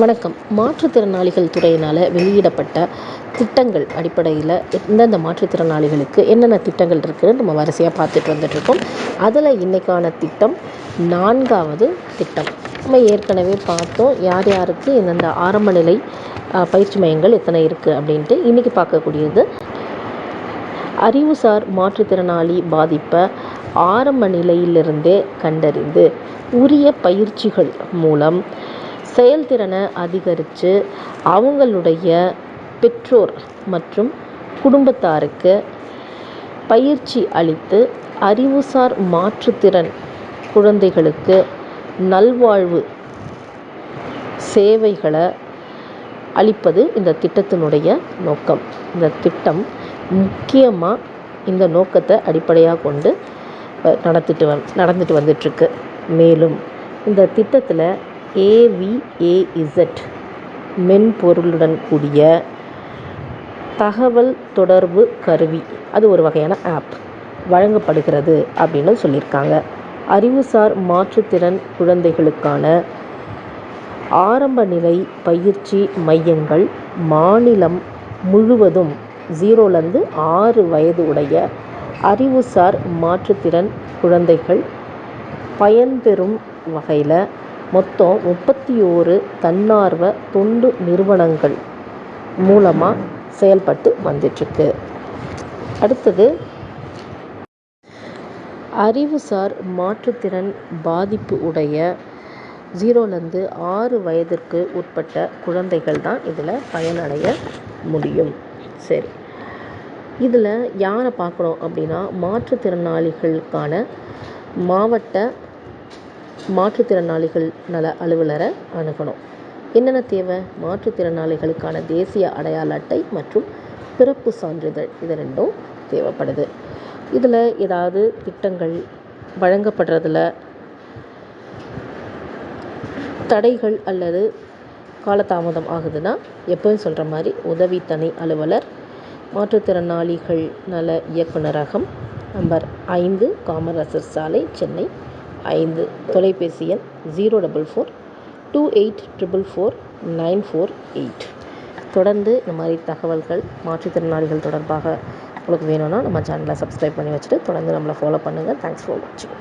வணக்கம். மாற்றுத்திறனாளிகள் துறையினால் வெளியிடப்பட்ட திட்டங்கள் அடிப்படையில் எந்தெந்த மாற்றுத்திறனாளிகளுக்கு என்னென்ன திட்டங்கள் இருக்குதுன்னு நம்ம வரிசையாக பார்த்துட்டு வந்துட்ருக்கோம் அதில் இன்றைக்கான திட்டம் நான்காவது திட்டம். நம்ம ஏற்கனவே பார்த்தோம் யார் யாருக்கு எந்தெந்த ஆரம்ப நிலை பயிற்சி மையங்கள் எத்தனை இருக்குது அப்படின்ட்டு. இன்றைக்கி பார்க்கக்கூடியது அறிவுசார் மாற்றுத்திறனாளி பாதிப்பை ஆரம்ப நிலையிலிருந்தே கண்டறிந்து உரிய பயிற்சிகள் மூலம் செயல்திறனை அதிகரித்து அவங்களுடைய பெற்றோர் மற்றும் குடும்பத்தாருக்கு பயிற்சி அளித்து அறிவுசார் மாற்றுத்திறன் குழந்தைகளுக்கு நல்வாழ்வு சேவைகளை அளிப்பது இந்த திட்டத்தினுடைய நோக்கம். இந்த திட்டம் முக்கியமாக இந்த நோக்கத்தை அடிப்படையாக கொண்டு நடத்திட்டு வந் நடந்துட்டு வந்துட்டுருக்கு மேலும் இந்த திட்டத்தில் ஏவிஏஇசட் மென்பொருளுடன் கூடிய தகவல் தொடர்பு கருவி. அது ஒரு வகையான ஆப் வழங்கப்படுகிறது அப்படின்னு சொல்லியிருக்காங்க. அறிவுசார் மாற்றுத்திறன் குழந்தைகளுக்கான ஆரம்ப நிலை பயிற்சி மையங்கள் மாநிலம் முழுவதும் ஜீரோலேருந்து ஆறு வயது உடைய அறிவுசார் மாற்றுத்திறன் குழந்தைகள் பயன்பெறும் வகையில் மொத்தம் முப்பத்தி ஓரு தன்னார்வ தொண்டு நிறுவனங்கள் மூலமாக செயல்பட்டு வந்துட்டுருக்கு அடுத்தது அறிவுசார் மாற்றுத்திறன் பாதிப்பு உடைய ஜீரோலேருந்து ஆறு வயதிற்கு உட்பட்ட குழந்தைகள் தான் இதில் பயனடைய முடியும். சரி. இதில் யாரை பார்க்குறோம் அப்படின்னா மாற்றுத்திறனாளிகளுக்கான மாவட்ட மாற்றுத்திறனாளிகள் நல அலுவலரை அணுகணும். என்னென்ன தேவை? மாற்றுத்திறனாளிகளுக்கான தேசிய அடையாள அட்டை மற்றும் பிறப்பு சான்றிதழ். இது ரெண்டும் தேவைப்படுது. இதில் ஏதாவது திட்டங்கள் வழங்கப்படுறதுல தடைகள் அல்லது காலதாமதம் ஆகுதுன்னா எப்பவும் சொல்கிற மாதிரி உதவி தனி அலுவலர் மாற்றுத்திறனாளிகள் நல இயக்குனரகம் நம்பர் ஐந்து காமராசர் சாலை சென்னை ஐந்து தொலைபேசி எண் zero double four two eight triple four nine four eight தொடர்ந்து இந்த மாதிரி தகவல்கள் மாற்றுத்திறனாளிகள் தொடர்பாக உங்களுக்கு வேணும்னா நம்ம சேனலை சப்ஸ்கிரைப் பண்ணி வச்சுட்டு தொடர்ந்து நம்மளை ஃபாலோ பண்ணுங்கள் தேங்க்ஸ் ஃபார் வாட்சிங்